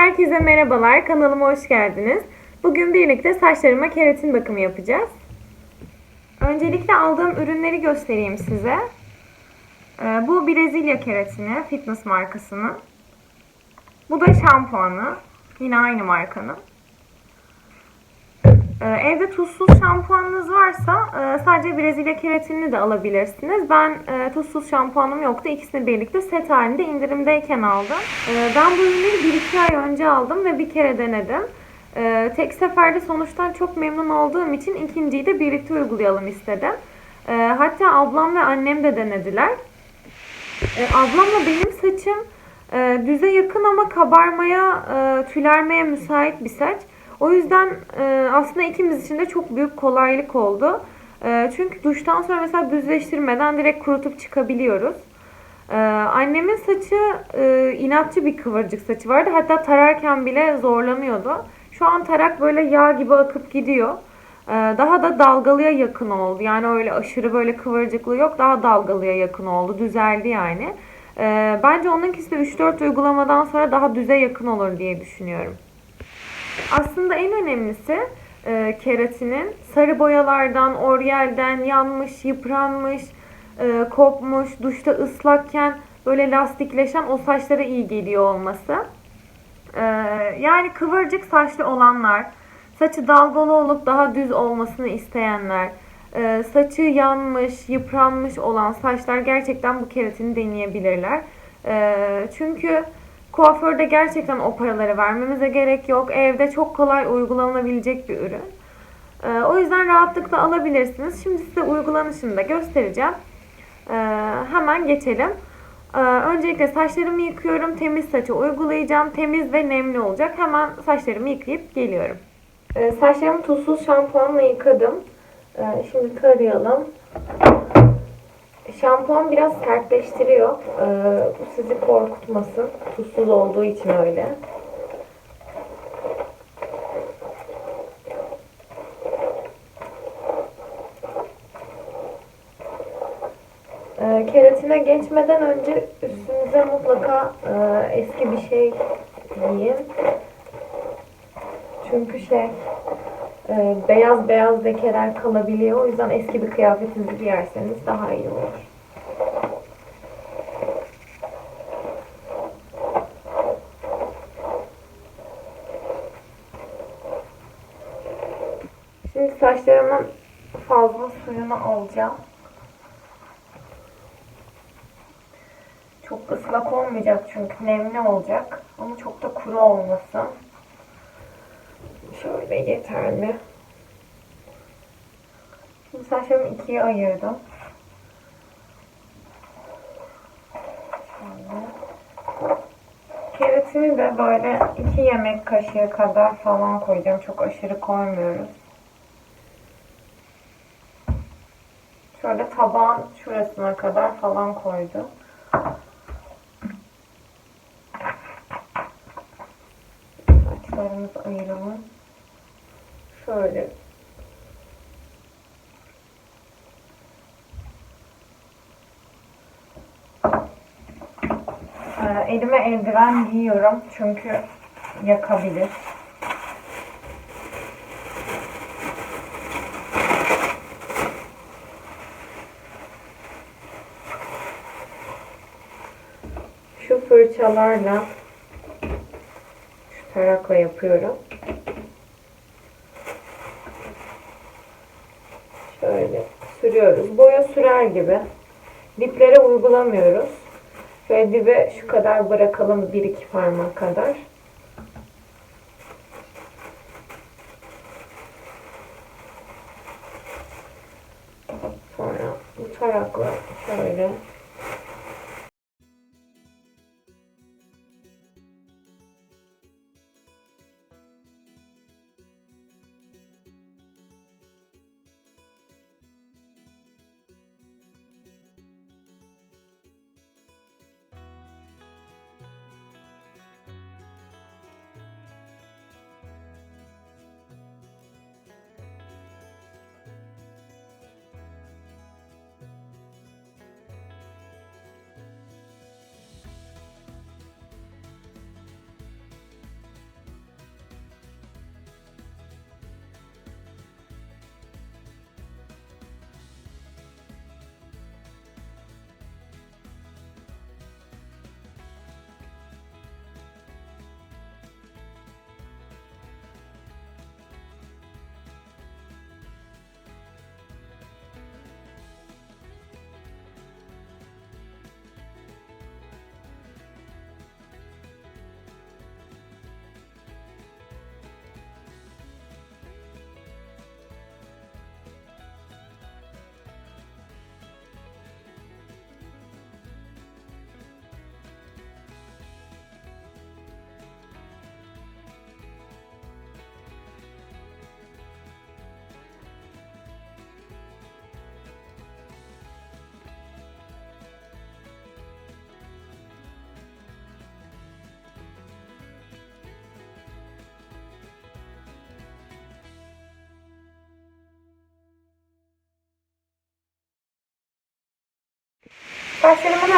Herkese merhabalar, kanalıma hoş geldiniz. Bugün birlikte saçlarıma keratin bakımı yapacağız. Öncelikle aldığım ürünleri göstereyim size. Ee, Bu Brezilya keratini, fitness markasının. Bu da şampuanı, yine aynı markanın. Ee, Evde tuzsuz şampuanınız varsa e, sadece Brezilya keratinini de alabilirsiniz. Ben e, tuzsuz şampuanım yoktu. İkisini birlikte set halinde indirimdeyken aldım. E, Ben bu ürünleri 1-2 ay önce aldım ve bir kere denedim. E, Tek seferde sonuçtan çok memnun olduğum için ikinciyi de birlikte uygulayalım istedim. Hatta ablam ve annem de denediler. Ablamla benim saçım e, düze yakın ama kabarmaya, tülermeye müsait bir saç. O yüzden e, aslında ikimiz için de çok büyük kolaylık oldu. E, çünkü duştan sonra mesela düzleştirmeden direkt kurutup çıkabiliyoruz. E, annemin saçı e, inatçı bir kıvırcık saçı vardı. Hatta tararken bile zorlanıyordu. Şu an tarak böyle yağ gibi akıp gidiyor. E, daha da dalgalıya yakın oldu. Yani öyle aşırı böyle kıvırcıklığı yok. Daha dalgalıya yakın oldu. Düzeldi yani. E, bence onunkisi de 3-4 uygulamadan sonra daha düze yakın olur diye düşünüyorum. Aslında en önemlisi e, keratinin sarı boyalardan, oryalden yanmış, yıpranmış, e, kopmuş, duşta ıslakken böyle lastikleşen o saçlara iyi geliyor olması. E, yani kıvırcık saçlı olanlar, saçı dalgalı olup daha düz olmasını isteyenler, e, saçı yanmış, yıpranmış olan saçlar gerçekten bu keratini deneyebilirler. E, çünkü Kuaförde gerçekten o paraları vermemize gerek yok. Evde çok kolay uygulanabilecek bir ürün. Ee, o yüzden rahatlıkla alabilirsiniz. Şimdi size uygulanışını da göstereceğim. Ee, hemen geçelim. Ee, öncelikle saçlarımı yıkıyorum. Temiz saça uygulayacağım. Temiz ve nemli olacak. Hemen saçlarımı yıkayıp geliyorum. Ee, saçlarımı tuzsuz şampuanla yıkadım. Ee, şimdi tarayalım. Şampuan biraz sertleştiriyor. Ee, sizi korkutmasın. Tuzsuz olduğu için öyle. Ee, keratine geçmeden önce üstünüze mutlaka e, eski bir şey giyin. Çünkü şey e, beyaz beyaz lekeler kalabiliyor. O yüzden eski bir kıyafetinizi giyerseniz daha iyi olur. Şimdi saçlarımın fazla suyunu alacağım. Çok ıslak olmayacak çünkü nemli olacak. Ama çok da kuru olmasın. Şöyle yeterli. Şimdi saçlarımı ikiye ayırdım. Şöyle. Keratini de böyle iki yemek kaşığı kadar falan koyacağım. Çok aşırı koymuyoruz. Şöyle tabağın şurasına kadar falan koydum. Saçlarımız ayrılın. Şöyle. Ee, elime eldiven giyiyorum çünkü yakabilir. Şu fırçalarla şu tarakla yapıyorum. Şöyle sürüyoruz. Sürer gibi. Diplere uygulamıyoruz. Şöyle dibe şu kadar bırakalım. Bir iki parmak kadar.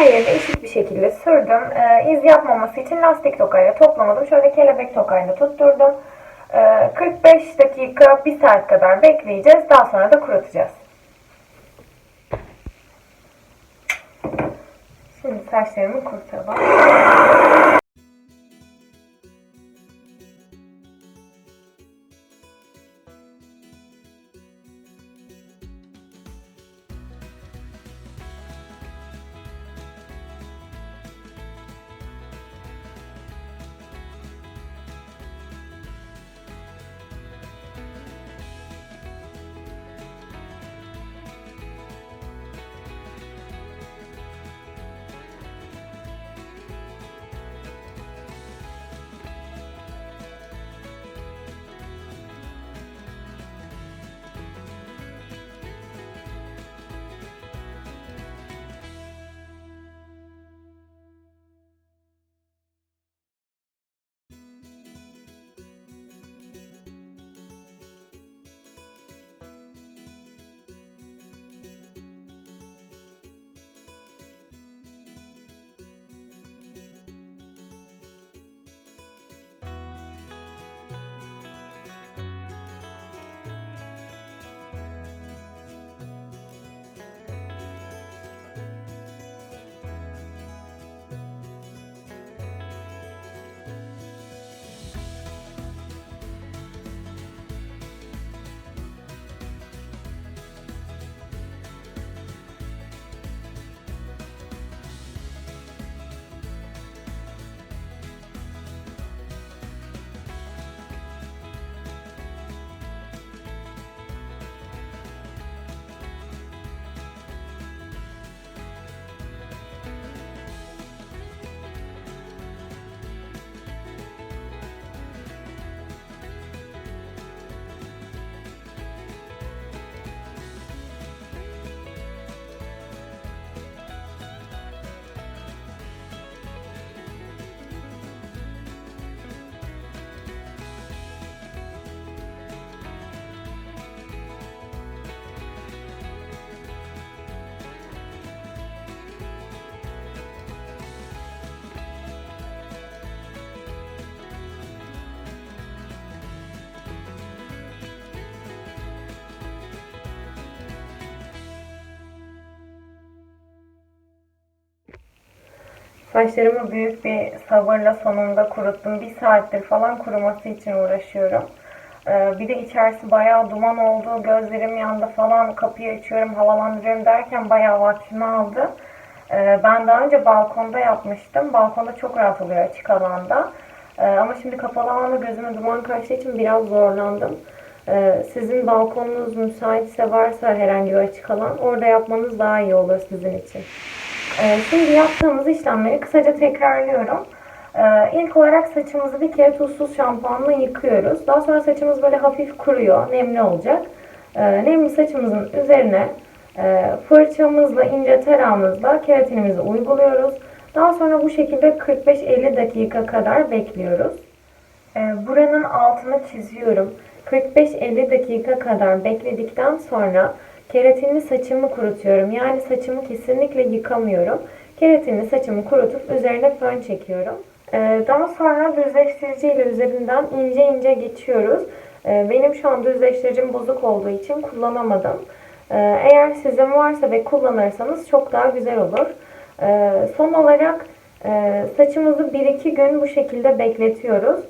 Her yerine eşit bir şekilde sürdüm. Ee, iz yapmaması için lastik tokayla toplamadım. Şöyle kelebek tokayla tutturdum. Ee, 45 dakika, 1 saat kadar bekleyeceğiz. Daha sonra da kurutacağız. Şimdi saçlarımı kurutalım. Saçlarımı büyük bir sabırla sonunda kuruttum. Bir saattir falan kuruması için uğraşıyorum. Ee, bir de içerisi bayağı duman oldu, gözlerim yandı falan, kapıyı açıyorum, havalandırıyorum derken bayağı vaktimi aldı. Ee, ben daha önce balkonda yapmıştım. Balkonda çok rahat oluyor açık alanda. Ee, ama şimdi kapalı alanda gözüme duman kaçtığı için biraz zorlandım. Sizin balkonunuz müsaitse varsa herhangi bir açık alan orada yapmanız daha iyi olur sizin için. Ee, Şimdi yaptığımız işlemleri kısaca tekrarlıyorum. Ee, İlk olarak saçımızı bir kere tuzsuz şampuanla yıkıyoruz. Daha sonra saçımız böyle hafif kuruyor, nemli olacak. Ee, Nemli saçımızın üzerine e, fırçamızla, ince tarağımızla keratinimizi uyguluyoruz. Daha sonra bu şekilde 45-50 dakika kadar bekliyoruz. Buranın altını çiziyorum. 45-50 dakika kadar bekledikten sonra keratinli saçımı kurutuyorum. Yani saçımı kesinlikle yıkamıyorum. Keratinli saçımı kurutup üzerine fön çekiyorum. Ee, Daha sonra düzleştirici ile üzerinden ince ince geçiyoruz. Ee, Benim şu an düzleştiricim bozuk olduğu için kullanamadım. Ee, Eğer sizin varsa ve kullanırsanız çok daha güzel olur. Son olarak e, saçımızı 1-2 gün bu şekilde bekletiyoruz.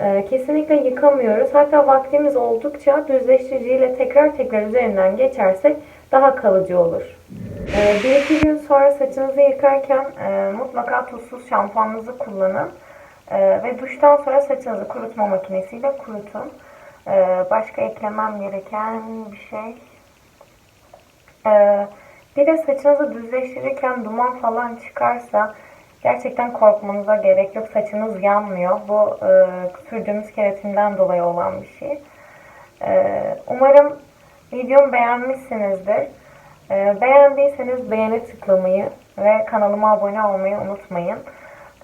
Ee, Kesinlikle yıkamıyoruz. Hatta vaktimiz oldukça düzleştiriciyle tekrar tekrar üzerinden geçersek daha kalıcı olur. Ee, Bir iki gün sonra saçınızı yıkarken e, mutlaka tuzsuz şampuanınızı kullanın. Ee, Ve duştan sonra saçınızı kurutma makinesiyle kurutun. Başka eklemem gereken bir şey. Bir de saçınızı düzleştirirken duman falan çıkarsa gerçekten korkmanıza gerek yok. Saçınız yanmıyor. Bu e, sürdüğümüz keratinden dolayı olan bir şey. Ee, Umarım videomu beğenmişsinizdir. Ee, Beğendiyseniz beğeni tıklamayı ve kanalıma abone olmayı unutmayın.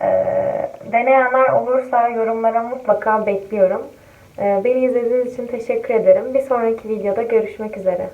Ee, Deneyenler olursa yorumlara mutlaka bekliyorum. Ee, Beni izlediğiniz için teşekkür ederim. Bir sonraki videoda görüşmek üzere.